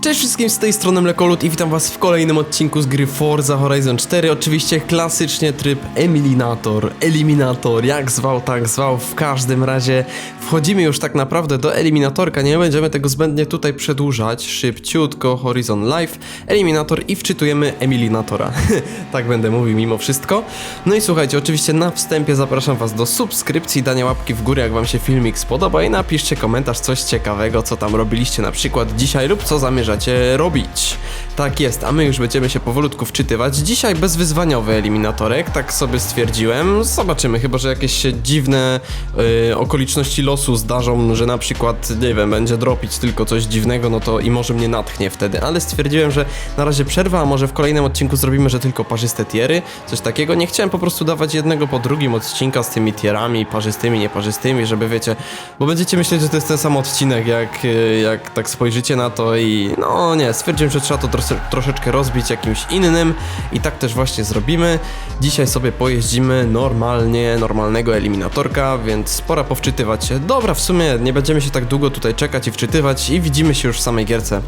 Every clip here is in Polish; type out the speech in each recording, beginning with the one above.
Cześć wszystkim, z tej strony Mlekolut i witam was w kolejnym odcinku z gry Forza Horizon 4. Oczywiście klasycznie tryb Eliminator, Eliminator, jak zwał, tak zwał. W każdym razie wchodzimy już tak naprawdę do Eliminatorka, nie będziemy tego zbędnie tutaj przedłużać. Szybciutko, Horizon Live, Eliminator i wczytujemy Emilinatora. tak będę mówił mimo wszystko. No i słuchajcie, oczywiście na wstępie zapraszam was do subskrypcji, dania łapki w górę, jak wam się filmik spodoba i napiszcie komentarz, coś ciekawego, co tam robiliście na przykład dzisiaj lub co zamierzacie robić. Tak jest, a my już będziemy się powolutku wczytywać. Dzisiaj bezwyzwaniowy eliminatorek, tak sobie stwierdziłem. Zobaczymy, chyba że jakieś dziwne y, okoliczności losu zdarzą, że na przykład, nie wiem, będzie dropić tylko coś dziwnego, no to i może mnie natchnie wtedy, ale stwierdziłem, że na razie przerwa, a może w kolejnym odcinku zrobimy, że tylko parzyste tiery, coś takiego. Nie chciałem po prostu dawać jednego po drugim odcinka z tymi tierami, parzystymi, nieparzystymi, żeby wiecie, bo będziecie myśleć, że to jest ten sam odcinek, jak, y, jak tak spojrzycie na to i no nie, stwierdziłem, że trzeba to tros- troszeczkę rozbić jakimś innym i tak też właśnie zrobimy. Dzisiaj sobie pojeździmy normalnie, normalnego eliminatorka, więc pora powczytywać się. Dobra, w sumie nie będziemy się tak długo tutaj czekać i wczytywać i widzimy się już w samej gierce.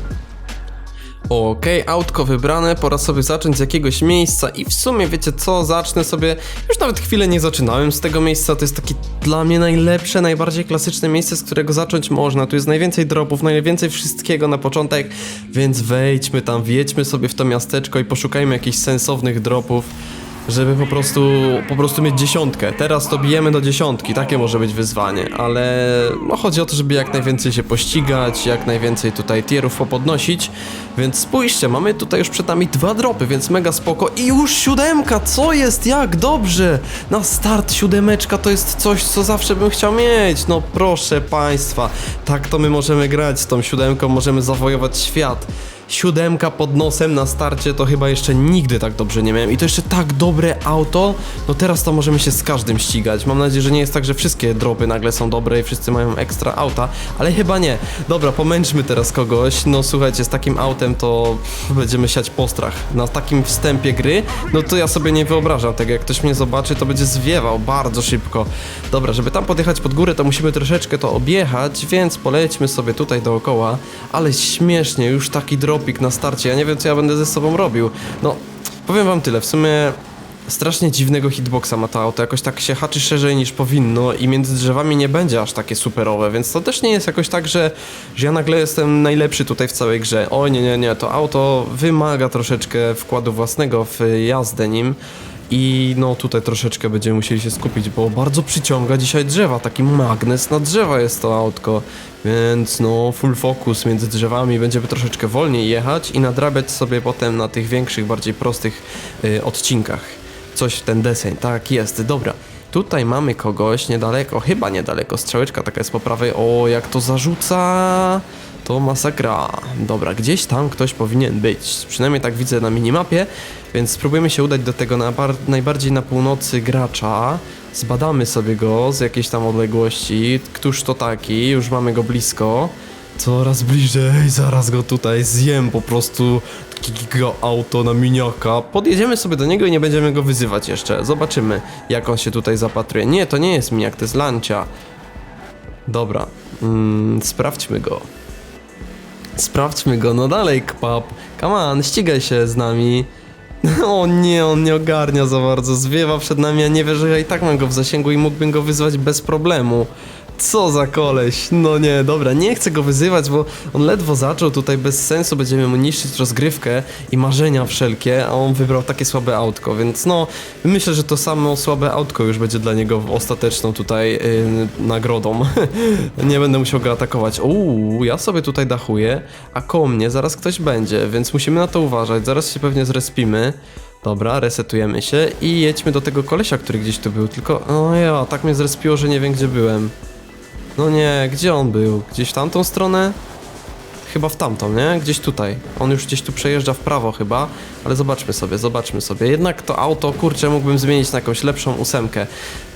Okej, autko wybrane, pora sobie zacząć z jakiegoś miejsca i w sumie wiecie co, zacznę sobie, już nawet chwilę nie zaczynałem z tego miejsca, to jest takie dla mnie najlepsze, najbardziej klasyczne miejsce, z którego zacząć można, tu jest najwięcej dropów, najwięcej wszystkiego na początek, więc wejdźmy tam, wjedźmy sobie w to miasteczko i poszukajmy jakichś sensownych dropów, żeby po prostu, po prostu mieć dziesiątkę. Teraz to bijemy do dziesiątki, takie może być wyzwanie, ale no chodzi o to, żeby jak najwięcej się pościgać, jak najwięcej tutaj tierów popodnosić, więc spójrzcie, mamy tutaj już przed nami dwa dropy, więc mega spoko. I już siódemka, co jest, jak dobrze, na start siódemeczka to jest coś, co zawsze bym chciał mieć, no proszę państwa, tak to my możemy grać z tą siódemką, możemy zawojować świat. Siódemka pod nosem na starcie to chyba jeszcze nigdy tak dobrze nie miałem. I to jeszcze tak dobre auto. No teraz to możemy się z każdym ścigać. Mam nadzieję, że nie jest tak, że wszystkie dropy nagle są dobre i wszyscy mają ekstra auta, ale chyba nie. Dobra, pomęczmy teraz kogoś. No słuchajcie, z takim autem to będziemy siać postrach. Na takim wstępie gry, no to ja sobie nie wyobrażam tego. Jak ktoś mnie zobaczy, to będzie zwiewał bardzo szybko. Dobra, żeby tam podjechać pod górę, to musimy troszeczkę to objechać, więc polećmy sobie tutaj dookoła. Ale śmiesznie, już taki na starcie. Ja nie wiem, co ja będę ze sobą robił. No, powiem wam tyle, w sumie strasznie dziwnego hitboxa ma to auto, jakoś tak się haczy szerzej niż powinno i między drzewami nie będzie aż takie superowe, więc to też nie jest jakoś tak, że, że ja nagle jestem najlepszy tutaj w całej grze. O nie, nie, nie, to auto wymaga troszeczkę wkładu własnego w jazdę nim. I no tutaj troszeczkę będziemy musieli się skupić, bo bardzo przyciąga dzisiaj drzewa, taki magnes na drzewa jest to autko, więc no full focus między drzewami, będziemy troszeczkę wolniej jechać i nadrabiać sobie potem na tych większych, bardziej prostych y, odcinkach. Coś w ten deseń, tak jest, dobra. Tutaj mamy kogoś niedaleko, chyba niedaleko, strzałeczka taka jest po prawej, o jak to zarzuca... To masakra. Dobra, gdzieś tam ktoś powinien być. Przynajmniej tak widzę na minimapie, więc spróbujemy się udać do tego najbardziej na północy gracza. Zbadamy sobie go z jakiejś tam odległości. Któż to taki? Już mamy go blisko. Coraz bliżej, zaraz go tutaj zjem po prostu. Takiego auto na miniaka. Podjedziemy sobie do niego i nie będziemy go wyzywać jeszcze. Zobaczymy, jak on się tutaj zapatruje. Nie, to nie jest miniak, to jest lancia. Dobra, mm, sprawdźmy go. Sprawdźmy go, no dalej, Kpap. Come on, ścigaj się z nami. O nie, on nie ogarnia za bardzo. Zwiewa przed nami, a nie wie, że ja i tak mam go w zasięgu i mógłbym go wyzwać bez problemu. Co za koleś? No nie, dobra, nie chcę go wyzywać, bo on ledwo zaczął, tutaj bez sensu będziemy mu niszczyć rozgrywkę i marzenia wszelkie, a on wybrał takie słabe autko, więc no, myślę, że to samo słabe autko już będzie dla niego ostateczną tutaj yy, nagrodą. nie będę musiał go atakować. Uuu, ja sobie tutaj dachuję, a koło mnie zaraz ktoś będzie, więc musimy na to uważać, zaraz się pewnie zrespimy. Dobra, resetujemy się i jedźmy do tego kolesia, który gdzieś tu był, tylko, no ja, tak mnie zrespiło, że nie wiem gdzie byłem. No nie, gdzie on był? Gdzieś w tamtą stronę? Chyba w tamtą, nie? Gdzieś tutaj. On już gdzieś tu przejeżdża w prawo chyba, ale zobaczmy sobie, zobaczmy sobie. Jednak to auto, kurczę, mógłbym zmienić na jakąś lepszą ósemkę,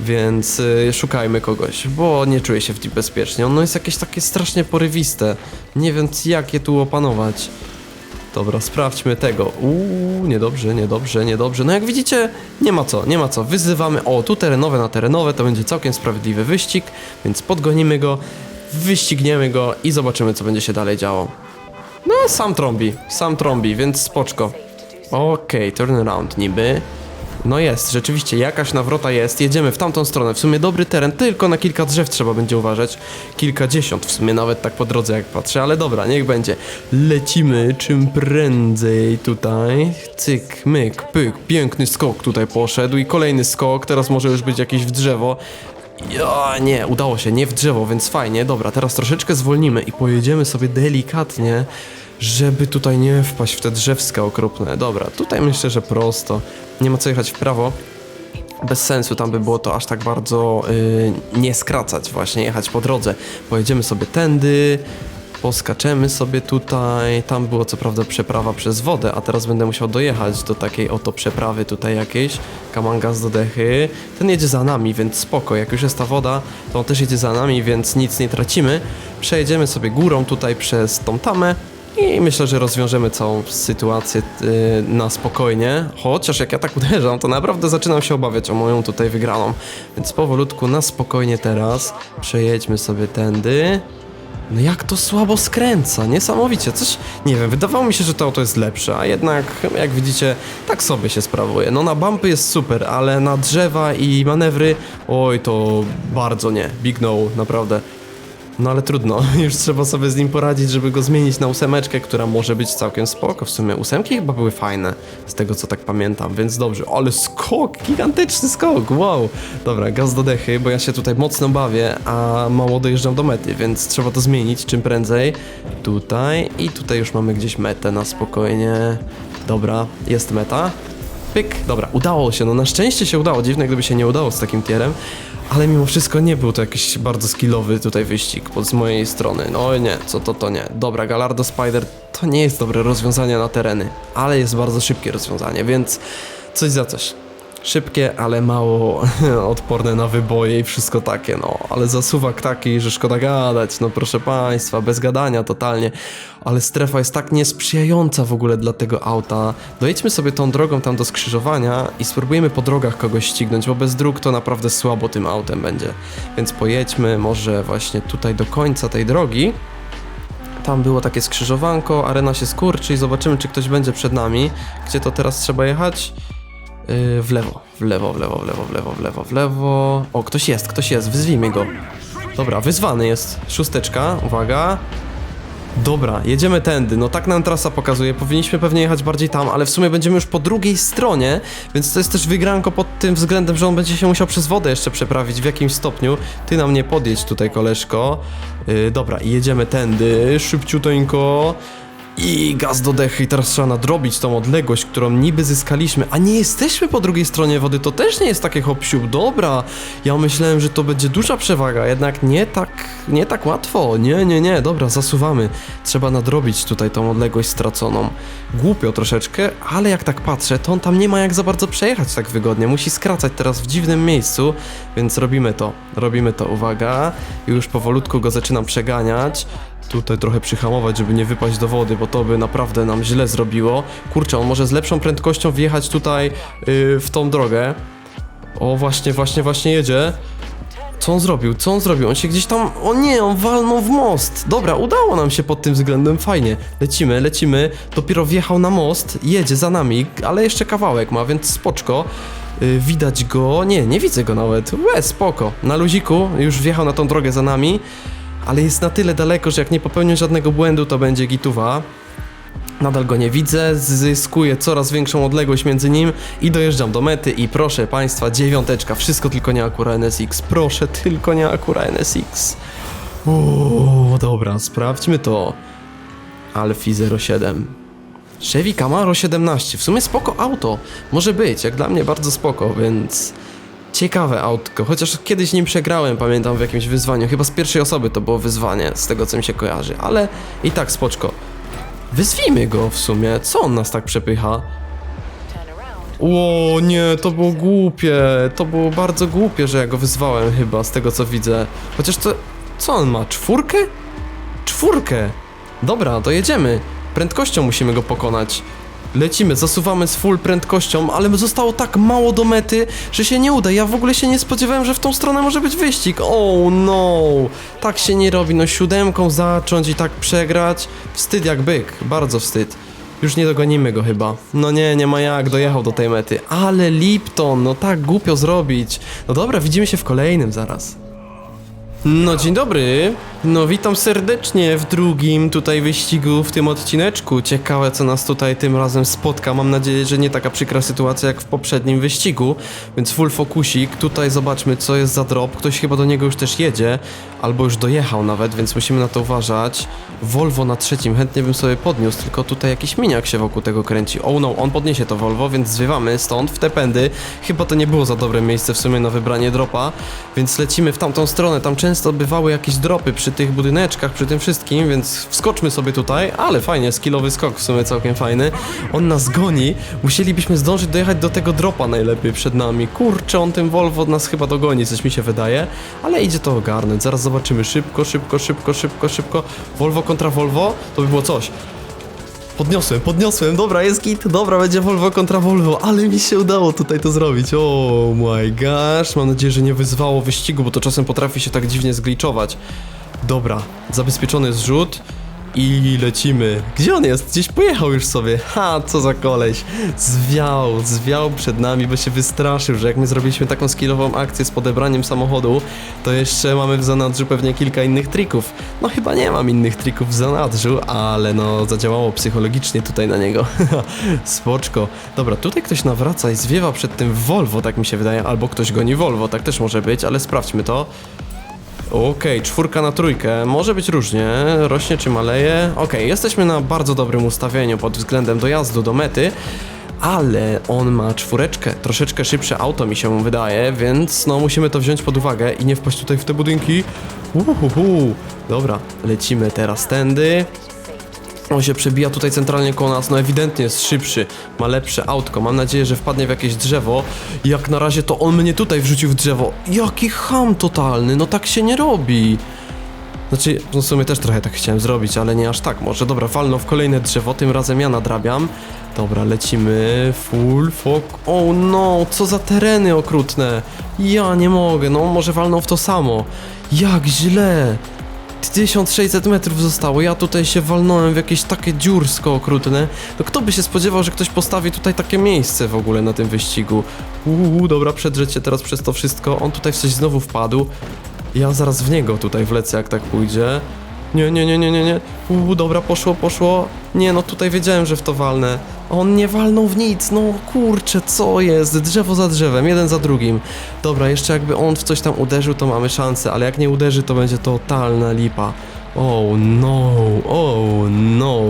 więc y, szukajmy kogoś, bo nie czuję się w nim bezpiecznie. Ono jest jakieś takie strasznie porywiste. Nie wiem, jak je tu opanować. Dobra, sprawdźmy tego. Uuu, niedobrze, niedobrze, niedobrze. No jak widzicie, nie ma co, nie ma co. Wyzywamy, o, tu terenowe na terenowe, to będzie całkiem sprawiedliwy wyścig, więc podgonimy go, wyścigniemy go i zobaczymy, co będzie się dalej działo. No, sam trąbi, sam trąbi, więc spoczko. Okej, turnaround niby. No jest, rzeczywiście, jakaś nawrota jest. Jedziemy w tamtą stronę. W sumie dobry teren, tylko na kilka drzew trzeba będzie uważać. Kilkadziesiąt w sumie nawet tak po drodze jak patrzę, ale dobra, niech będzie. Lecimy czym prędzej tutaj. Cyk, myk, pyk, piękny skok tutaj poszedł i kolejny skok. Teraz może już być jakiś w drzewo. Ja, nie, udało się, nie w drzewo, więc fajnie. Dobra, teraz troszeczkę zwolnimy i pojedziemy sobie delikatnie, żeby tutaj nie wpaść w te drzewska okropne. Dobra, tutaj myślę, że prosto. Nie ma co jechać w prawo. Bez sensu, tam by było to aż tak bardzo yy, nie skracać, właśnie jechać po drodze. Pojedziemy sobie tędy, poskaczemy sobie tutaj. Tam było co prawda przeprawa przez wodę, a teraz będę musiał dojechać do takiej oto przeprawy tutaj jakiejś. Kamangas do dechy. Ten jedzie za nami, więc spoko. Jak już jest ta woda, to on też jedzie za nami, więc nic nie tracimy. Przejedziemy sobie górą tutaj przez tą tamę. I myślę, że rozwiążemy całą sytuację yy, na spokojnie. Chociaż jak ja tak uderzam, to naprawdę zaczynam się obawiać o moją tutaj wygraną. Więc powolutku, na spokojnie teraz. Przejedźmy sobie tędy. No jak to słabo skręca, niesamowicie, coś, nie wiem, wydawało mi się, że to auto jest lepsze, a jednak, jak widzicie, tak sobie się sprawuje. No na bumpy jest super, ale na drzewa i manewry, oj, to bardzo nie, big no, naprawdę. No ale trudno, już trzeba sobie z nim poradzić, żeby go zmienić na ósemeczkę, która może być całkiem spoko. W sumie ósemki chyba były fajne, z tego co tak pamiętam, więc dobrze. Ale skok, gigantyczny skok, wow. Dobra, gaz do dechy, bo ja się tutaj mocno bawię, a mało dojeżdżam do mety, więc trzeba to zmienić czym prędzej. Tutaj i tutaj już mamy gdzieś metę na spokojnie. Dobra, jest meta. Pyk, dobra, udało się, no na szczęście się udało, dziwne gdyby się nie udało z takim tierem, ale mimo wszystko nie był to jakiś bardzo skillowy tutaj wyścig pod z mojej strony, no nie, co to to nie. Dobra, Galardo Spider to nie jest dobre rozwiązanie na tereny, ale jest bardzo szybkie rozwiązanie, więc coś za coś. Szybkie, ale mało odporne na wyboje i wszystko takie, no. Ale zasuwak taki, że szkoda gadać, no proszę państwa, bez gadania totalnie. Ale strefa jest tak niesprzyjająca w ogóle dla tego auta. Dojedźmy sobie tą drogą tam do skrzyżowania i spróbujemy po drogach kogoś ścignąć, bo bez dróg to naprawdę słabo tym autem będzie. Więc pojedźmy może właśnie tutaj do końca tej drogi. Tam było takie skrzyżowanko, arena się skurczy i zobaczymy, czy ktoś będzie przed nami. Gdzie to teraz trzeba jechać? Yy, w lewo, w lewo, w lewo, w lewo, w lewo, w lewo, w lewo. O, ktoś jest, ktoś jest, wyzwijmy go. Dobra, wyzwany jest. Szósteczka, uwaga. Dobra, jedziemy tędy. No tak nam trasa pokazuje. Powinniśmy pewnie jechać bardziej tam, ale w sumie będziemy już po drugiej stronie, więc to jest też wygranko pod tym względem, że on będzie się musiał przez wodę jeszcze przeprawić w jakimś stopniu. Ty na mnie podjedź tutaj, koleżko. Yy, dobra, jedziemy tędy, szybciuteńko. I gaz do dechy i teraz trzeba nadrobić tą odległość, którą niby zyskaliśmy, a nie jesteśmy po drugiej stronie wody, to też nie jest takie hop siup. dobra, ja myślałem, że to będzie duża przewaga, jednak nie tak, nie tak łatwo, nie, nie, nie, dobra, zasuwamy, trzeba nadrobić tutaj tą odległość straconą, głupio troszeczkę, ale jak tak patrzę, to on tam nie ma jak za bardzo przejechać tak wygodnie, musi skracać teraz w dziwnym miejscu, więc robimy to, robimy to, uwaga, już powolutku go zaczynam przeganiać, tutaj trochę przyhamować, żeby nie wypaść do wody, bo to by naprawdę nam źle zrobiło. Kurczę, on może z lepszą prędkością wjechać tutaj yy, w tą drogę. O, właśnie, właśnie, właśnie jedzie. Co on zrobił? Co on zrobił? On się gdzieś tam... O nie, on walnął w most. Dobra, udało nam się pod tym względem, fajnie. Lecimy, lecimy. Dopiero wjechał na most, jedzie za nami, ale jeszcze kawałek ma, więc spoczko. Yy, widać go... Nie, nie widzę go nawet. Łe, spoko. Na luziku już wjechał na tą drogę za nami ale jest na tyle daleko, że jak nie popełnię żadnego błędu, to będzie gituwa. Nadal go nie widzę, zyskuję coraz większą odległość między nim i dojeżdżam do mety i proszę Państwa, dziewiąteczka, wszystko tylko nie Acura NSX, proszę, tylko nie Acura NSX. Uuu, dobra, sprawdźmy to. Alfi 07. Chevy Camaro 17, w sumie spoko auto, może być, jak dla mnie bardzo spoko, więc... Ciekawe autko, chociaż kiedyś nim przegrałem, pamiętam w jakimś wyzwaniu. Chyba z pierwszej osoby to było wyzwanie, z tego co mi się kojarzy, ale i tak spoczko. Wyzwijmy go w sumie, co on nas tak przepycha? O nie, to było głupie, to było bardzo głupie, że ja go wyzwałem chyba, z tego co widzę. Chociaż to, co on ma, czwórkę? Czwórkę! Dobra, to jedziemy. Prędkością musimy go pokonać. Lecimy, zasuwamy z full prędkością, ale zostało tak mało do mety, że się nie uda. Ja w ogóle się nie spodziewałem, że w tą stronę może być wyścig. Oh no, tak się nie robi. No siódemką zacząć i tak przegrać. Wstyd jak byk, bardzo wstyd. Już nie dogonimy go chyba. No nie, nie ma jak, dojechał do tej mety. Ale Lipton, no tak głupio zrobić. No dobra, widzimy się w kolejnym zaraz. No dzień dobry, no witam serdecznie w drugim tutaj wyścigu w tym odcineczku. Ciekawe co nas tutaj tym razem spotka. Mam nadzieję, że nie taka przykra sytuacja jak w poprzednim wyścigu. Więc full fokusik, tutaj zobaczmy co jest za drop. Ktoś chyba do niego już też jedzie, albo już dojechał nawet, więc musimy na to uważać. Volvo na trzecim, chętnie bym sobie podniósł, tylko tutaj jakiś miniak się wokół tego kręci. Oh no, on podniesie to Volvo, więc zwiewamy stąd w te pędy. Chyba to nie było za dobre miejsce w sumie na wybranie dropa, więc lecimy w tamtą stronę. Tam często bywały jakieś dropy przy tych budyneczkach, przy tym wszystkim, więc wskoczmy sobie tutaj, ale fajnie, skillowy skok w sumie całkiem fajny. On nas goni, musielibyśmy zdążyć dojechać do tego dropa najlepiej przed nami. Kurczę, on tym Volvo nas chyba dogoni, coś mi się wydaje, ale idzie to ogarnąć. Zaraz zobaczymy, szybko, szybko, szybko, szybko, szybko. Volvo kontra Volvo, to by było coś. Podniosłem, podniosłem, dobra, jest git, dobra, będzie Volvo kontra Volvo, ale mi się udało tutaj to zrobić, oh my gosh, mam nadzieję, że nie wyzwało wyścigu, bo to czasem potrafi się tak dziwnie zgliczować. Dobra, zabezpieczony zrzut i lecimy. Gdzie on jest? Gdzieś pojechał już sobie, ha, co za koleś. Zwiał, zwiał przed nami, bo się wystraszył, że jak my zrobiliśmy taką skillową akcję z podebraniem samochodu, to jeszcze mamy w zanadrzu pewnie kilka innych trików. No chyba nie mam innych trików w zanadrzu, ale no zadziałało psychologicznie tutaj na niego. Spoczko. Dobra, tutaj ktoś nawraca i zwiewa przed tym Volvo, tak mi się wydaje, albo ktoś goni Volvo, tak też może być, ale sprawdźmy to. Okej, czwórka na trójkę, może być różnie, rośnie czy maleje. Okej, jesteśmy na bardzo dobrym ustawieniu pod względem dojazdu do mety, ale on ma czwóreczkę, troszeczkę szybsze auto mi się wydaje, więc no musimy to wziąć pod uwagę i nie wpaść tutaj w te budynki. Uhuhu. Dobra, lecimy teraz tędy. On się przebija tutaj centralnie koło nas, no ewidentnie jest szybszy, ma lepsze autko, mam nadzieję, że wpadnie w jakieś drzewo. Jak na razie to on mnie tutaj wrzucił w drzewo. Jaki ham totalny, no tak się nie robi. Znaczy, no w sumie też trochę tak chciałem zrobić, ale nie aż tak. Może dobra, walno w kolejne drzewo, tym razem ja nadrabiam. Dobra, lecimy. Full fok. Oh no, co za tereny okrutne. Ja nie mogę, no może walną w to samo. Jak źle. 1600 metrów zostało, ja tutaj się walnąłem w jakieś takie dziursko okrutne. No kto by się spodziewał, że ktoś postawi tutaj takie miejsce w ogóle na tym wyścigu? Uuu, dobra, przedrzeć się teraz przez to wszystko. On tutaj w coś znowu wpadł. Ja zaraz w niego tutaj wlecę, jak tak pójdzie. Nie, nie, nie, nie, nie, nie. Uuu, dobra, poszło, poszło. Nie, no tutaj wiedziałem, że w to walnę. On nie walnął w nic, no kurczę, co jest? Drzewo za drzewem, jeden za drugim. Dobra, jeszcze jakby on w coś tam uderzył, to mamy szansę, ale jak nie uderzy, to będzie totalna lipa. Oh no, oh no.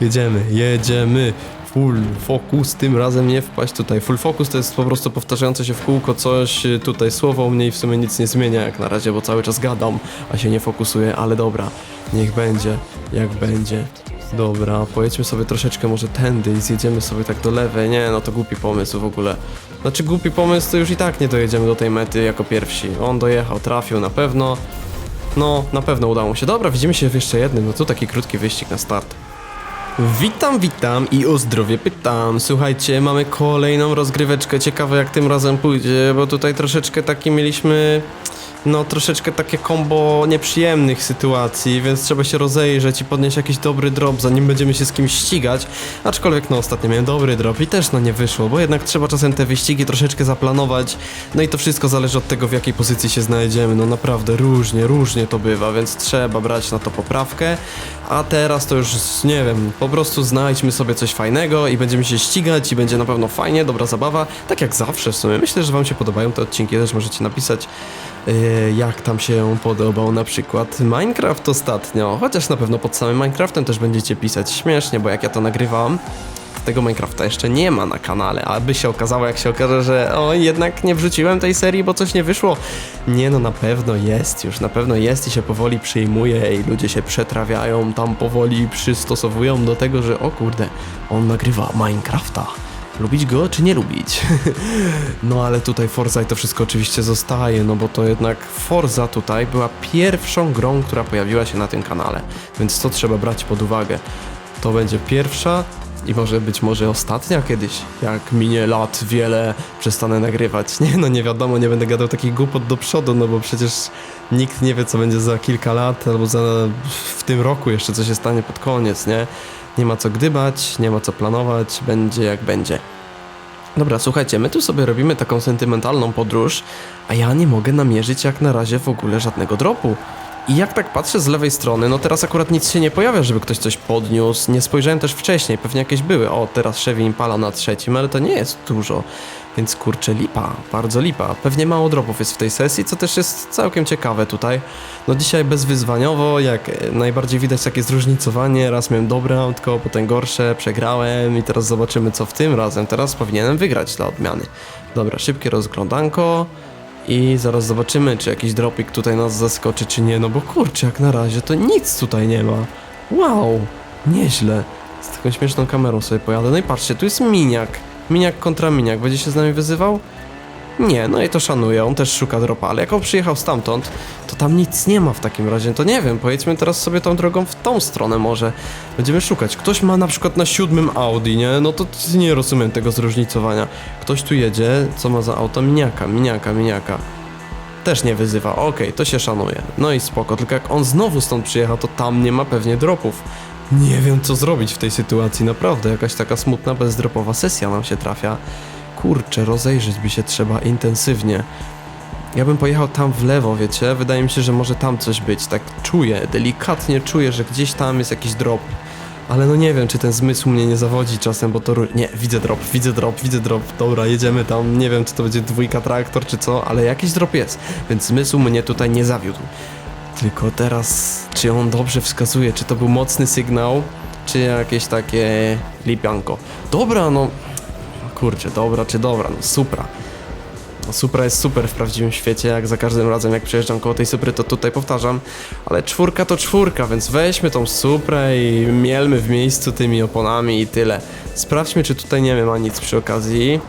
Jedziemy, jedziemy. Full focus, tym razem nie wpaść tutaj. Full focus to jest po prostu powtarzające się w kółko coś, y, tutaj słowo u mnie i w sumie nic nie zmienia jak na razie, bo cały czas gadam, a się nie fokusuję, ale dobra, niech będzie, jak będzie. Dobra, pojedźmy sobie troszeczkę może tędy i zjedziemy sobie tak do lewej. Nie, no to głupi pomysł w ogóle. Znaczy głupi pomysł, to już i tak nie dojedziemy do tej mety jako pierwsi. On dojechał, trafił na pewno. No, na pewno udało mu się. Dobra, widzimy się w jeszcze jednym. No tu taki krótki wyścig na start. Witam, witam i o zdrowie pytam. Słuchajcie, mamy kolejną rozgryweczkę. Ciekawe jak tym razem pójdzie, bo tutaj troszeczkę taki mieliśmy. No, troszeczkę takie kombo nieprzyjemnych sytuacji, więc trzeba się rozejrzeć i podnieść jakiś dobry drop, zanim będziemy się z kimś ścigać. Aczkolwiek, no, ostatnio miałem dobry drop i też, no, nie wyszło, bo jednak trzeba czasem te wyścigi troszeczkę zaplanować. No i to wszystko zależy od tego, w jakiej pozycji się znajdziemy. No, naprawdę różnie, różnie to bywa, więc trzeba brać na to poprawkę. A teraz to już, nie wiem, po prostu znajdźmy sobie coś fajnego i będziemy się ścigać i będzie na pewno fajnie, dobra zabawa. Tak jak zawsze w sumie. Myślę, że Wam się podobają te odcinki, też możecie napisać, jak tam się podobał na przykład Minecraft ostatnio. Chociaż na pewno pod samym Minecraftem też będziecie pisać śmiesznie, bo jak ja to nagrywam, tego Minecrafta jeszcze nie ma na kanale, aby się okazało, jak się okaże, że o, jednak nie wrzuciłem tej serii, bo coś nie wyszło. Nie no, na pewno jest już, na pewno jest i się powoli przyjmuje i ludzie się przetrawiają, tam powoli przystosowują do tego, że o kurde, on nagrywa Minecrafta. Lubić go czy nie lubić? no ale tutaj Forza i to wszystko oczywiście zostaje, no bo to jednak Forza tutaj była pierwszą grą, która pojawiła się na tym kanale, więc to trzeba brać pod uwagę. To będzie pierwsza I może być może ostatnia kiedyś, jak minie lat wiele, przestanę nagrywać. Nie no, nie wiadomo, nie będę gadał takich głupot do przodu, no bo przecież nikt nie wie, co będzie za kilka lat, albo za, w tym roku jeszcze, co się stanie pod koniec, nie? Nie ma co gdybać, nie ma co planować, będzie jak będzie. Dobra, słuchajcie, my tu sobie robimy taką sentymentalną podróż, a ja nie mogę namierzyć jak na razie w ogóle żadnego dropu. I jak tak patrzę z lewej strony, no teraz akurat nic się nie pojawia, żeby ktoś coś podniósł. Nie spojrzałem też wcześniej, pewnie jakieś były. O, teraz Chevy Impala na trzecim, ale to nie jest dużo. Więc kurczę, lipa, bardzo lipa. Pewnie mało dropów jest w tej sesji, co też jest całkiem ciekawe tutaj. No dzisiaj bezwyzwaniowo, jak najbardziej widać takie zróżnicowanie. Raz miałem dobre autko, potem gorsze, przegrałem i teraz zobaczymy co w tym razem. Teraz powinienem wygrać dla odmiany. Dobra, szybkie rozglądanko. I zaraz zobaczymy, czy jakiś dropik tutaj nas zaskoczy, czy nie. No bo kurczę, jak na razie to nic tutaj nie ma. Wow, nieźle. Z taką śmieszną kamerą sobie pojadę. No i patrzcie, tu jest miniak. Miniak kontra miniak. Będzie się z nami wyzywał? Nie, no i to szanuję, on też szuka dropa, ale jak on przyjechał stamtąd, to tam nic nie ma w takim razie, to nie wiem, pojedźmy teraz sobie tą drogą w tą stronę może. Będziemy szukać. Ktoś ma na przykład na siódmym Audi, nie? No to nie rozumiem tego zróżnicowania. Ktoś tu jedzie, co ma za auto? Miniaka, miniaka, miniaka. Też nie wyzywa, okej, to się szanuje. No i spoko, tylko jak on znowu stąd przyjechał, to tam nie ma pewnie dropów. Nie wiem co zrobić w tej sytuacji, naprawdę, jakaś taka smutna, bezdropowa sesja nam się trafia. Kurczę, rozejrzeć by się trzeba intensywnie. Ja bym pojechał tam w lewo, wiecie? Wydaje mi się, że może tam coś być. Tak czuję, delikatnie czuję, że gdzieś tam jest jakiś drop. Ale no nie wiem, czy ten zmysł mnie nie zawodzi czasem, bo to... Nie, widzę drop, widzę drop, widzę drop. Dobra, jedziemy tam. Nie wiem, czy to będzie dwójka traktor, czy co, ale jakiś drop jest. Więc zmysł mnie tutaj nie zawiódł. Tylko teraz, czy on dobrze wskazuje, czy to był mocny sygnał, czy jakieś takie lipianko. Dobra, no... Kurczę, dobra czy dobra, no Supra. No Supra jest super w prawdziwym świecie, jak za każdym razem jak przejeżdżam koło tej Supry, to tutaj powtarzam. Ale czwórka to czwórka, więc weźmy tą Suprę i mielmy w miejscu tymi oponami i tyle. Sprawdźmy, czy tutaj nie ma nic przy okazji.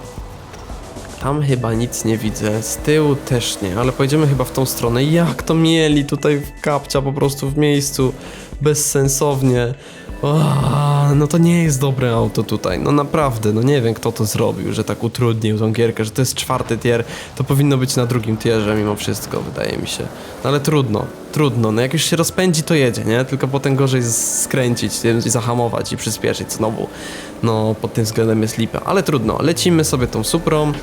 Tam chyba nic nie widzę, z tyłu też nie, ale pojedziemy chyba w tą stronę. Jak to mieli tutaj w kapcia po prostu w miejscu, bezsensownie. No to nie jest dobre auto tutaj, no naprawdę, no nie wiem kto to zrobił, że tak utrudnił tą gierkę, że to jest czwarty tier, to powinno być na drugim tierze mimo wszystko, wydaje mi się. No ale trudno, trudno, no jak już się rozpędzi to jedzie, nie? Tylko potem gorzej skręcić, i zahamować i przyspieszyć znowu. No pod tym względem jest lipa, ale trudno, lecimy sobie tą Suprą,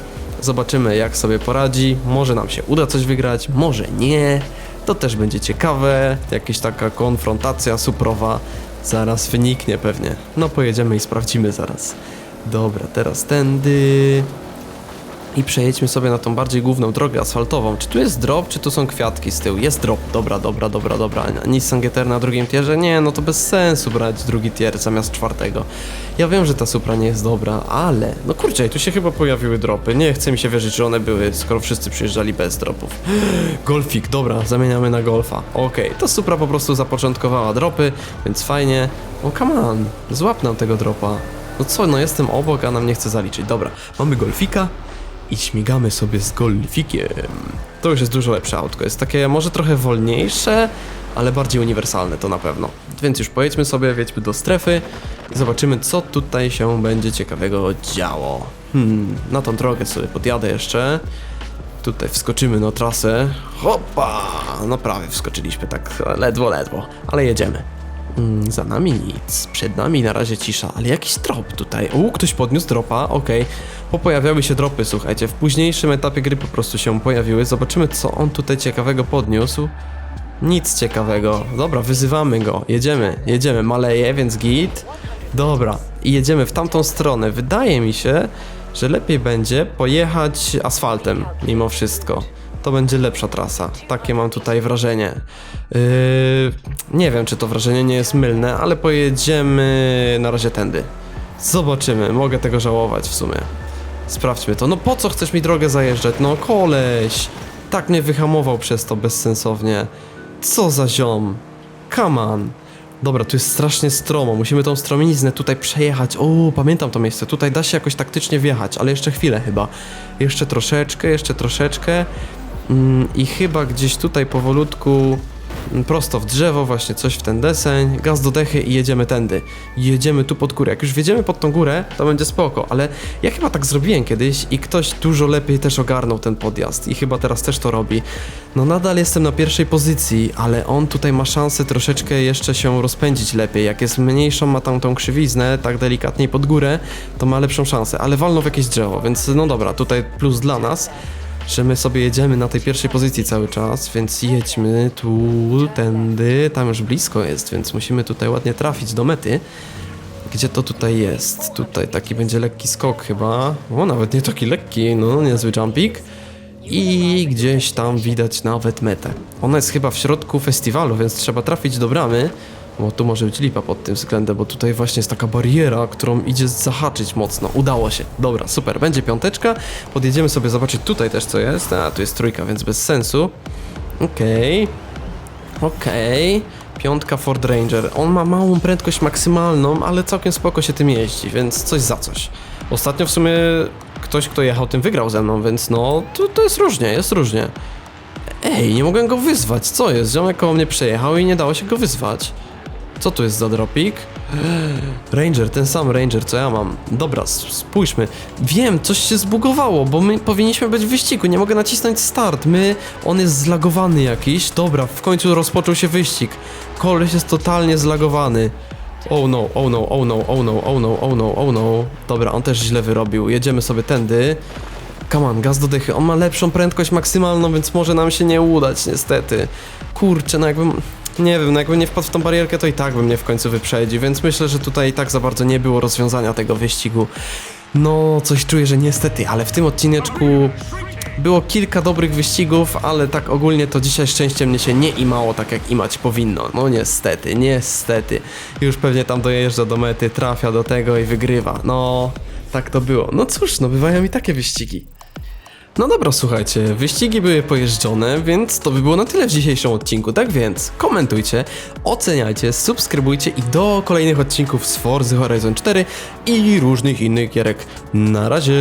Zobaczymy, jak sobie poradzi. Może nam się uda coś wygrać, może nie. To też będzie ciekawe. Jakaś taka konfrontacja suprowa zaraz wyniknie pewnie. No, pojedziemy i sprawdzimy zaraz. Dobra, teraz tędy. I przejedźmy sobie na tą bardziej główną drogę asfaltową. Czy tu jest drop, czy tu są kwiatki z tyłu? Jest drop, dobra, dobra, dobra, dobra. Nissan GTR na drugim tierze? Nie, no to bez sensu brać drugi tier zamiast czwartego. Ja wiem, że ta Supra nie jest dobra, ale... No kurczę, tu się chyba pojawiły dropy. Nie chce mi się wierzyć, że one były, skoro wszyscy przyjeżdżali bez dropów. Golfik, dobra, zamieniamy na Golfa. Okej, to Supra po prostu zapoczątkowała dropy, więc fajnie. O, come on, złap nam tego dropa. No co, no jestem obok, a nam nie chce zaliczyć. Dobra, mamy Golfika, i śmigamy sobie z golfikiem. To już jest dużo lepsze autko. Jest takie może trochę wolniejsze, ale bardziej uniwersalne to na pewno. Więc już pojedźmy sobie, wiedźmy do strefy i zobaczymy, co tutaj się będzie ciekawego działo. Hmm, na tą drogę sobie podjadę jeszcze. Tutaj wskoczymy na trasę. Hopa! No prawie wskoczyliśmy, tak ledwo, ledwo, ale jedziemy. Mm, za nami nic, przed nami na razie cisza, ale jakiś drop tutaj. U, ktoś podniósł dropa, okej. Popojawiały się dropy, słuchajcie, w późniejszym etapie gry po prostu się pojawiły. Zobaczymy, co on tutaj ciekawego podniósł. Nic ciekawego. Dobra, wyzywamy go. Jedziemy, jedziemy. Maleje, więc git. Dobra, i jedziemy w tamtą stronę. Wydaje mi się, że lepiej będzie pojechać asfaltem, mimo wszystko. To będzie lepsza trasa. Takie mam tutaj wrażenie. Yy, nie wiem, czy to wrażenie nie jest mylne, ale pojedziemy na razie tędy. Zobaczymy, mogę tego żałować w sumie. Sprawdźmy to. No po co chcesz mi drogę zajeżdżać? No koleś! Tak mnie wyhamował przez to bezsensownie. Co za ziom? Come on. Dobra, tu jest strasznie stromo. Musimy tą stromiznę tutaj przejechać. O, pamiętam to miejsce. Tutaj da się jakoś taktycznie wjechać, ale jeszcze chwilę chyba. Jeszcze troszeczkę, jeszcze troszeczkę. Mm, I chyba gdzieś tutaj powolutku prosto w drzewo, właśnie coś w ten deseń, gaz do dechy i jedziemy tędy. Jedziemy tu pod górę. Jak już wjedziemy pod tą górę, to będzie spoko, ale ja chyba tak zrobiłem kiedyś i ktoś dużo lepiej też ogarnął ten podjazd i chyba teraz też to robi. No nadal jestem na pierwszej pozycji, ale on tutaj ma szansę troszeczkę jeszcze się rozpędzić lepiej. Jak jest mniejszą, ma tam tą krzywiznę, tak delikatniej pod górę, to ma lepszą szansę, ale walnął w jakieś drzewo, więc no dobra, tutaj plus dla nas że my sobie jedziemy na tej pierwszej pozycji cały czas, więc jedźmy tu, tędy, tam już blisko jest, więc musimy tutaj ładnie trafić do mety. Gdzie to tutaj jest? Tutaj taki będzie lekki skok chyba. O, nawet nie taki lekki, no niezły jumpik. I gdzieś tam widać nawet metę. Ona jest chyba w środku festiwalu, więc trzeba trafić do bramy. Bo tu może być lipa pod tym względem, bo tutaj właśnie jest taka bariera, którą idzie zahaczyć mocno. Udało się. Dobra, super. Będzie piąteczka. Podjedziemy sobie zobaczyć tutaj też co jest. A, tu jest trójka, więc bez sensu. Okej. Okej. Piątka Ford Ranger. On ma małą prędkość maksymalną, ale całkiem spoko się tym jeździ, więc coś za coś. Ostatnio w sumie ktoś, kto jechał tym wygrał ze mną, więc no, to, to jest różnie, jest różnie. Ej, nie mogłem go wyzwać. Co jest? Ziomek koło mnie przejechał i nie dało się go wyzwać. Co tu jest za dropik? Ranger, ten sam Ranger, co ja mam. Dobra, spójrzmy. Wiem, coś się zbugowało, bo my powinniśmy być w wyścigu. Nie mogę nacisnąć start. My, on jest zlagowany jakiś. Dobra, w końcu rozpoczął się wyścig. Koleś jest totalnie zlagowany. Oh no, oh no, oh no, oh no, oh no, oh no, oh no. Dobra, on też źle wyrobił. Jedziemy sobie tędy. Come on, gaz do dychy. On ma lepszą prędkość maksymalną, więc może nam się nie udać, niestety. Kurczę, no jakbym... Nie wiem, no jakbym nie wpadł w tą barierkę, to i tak bym mnie w końcu wyprzedził, więc myślę, że tutaj i tak za bardzo nie było rozwiązania tego wyścigu. No, coś czuję, że niestety, ale w tym odcineczku było kilka dobrych wyścigów, ale tak ogólnie to dzisiaj szczęście mnie się nie imało tak jak imać powinno. No niestety, niestety. Już pewnie tam dojeżdża do mety, trafia do tego i wygrywa. No, tak to było. No cóż, no bywają i takie wyścigi. No dobra, słuchajcie, wyścigi były pojeżdżone, więc to by było na tyle w dzisiejszym odcinku. Tak więc komentujcie, oceniajcie, subskrybujcie i do kolejnych odcinków z Forza Horizon 4 i różnych innych gierek. Na razie!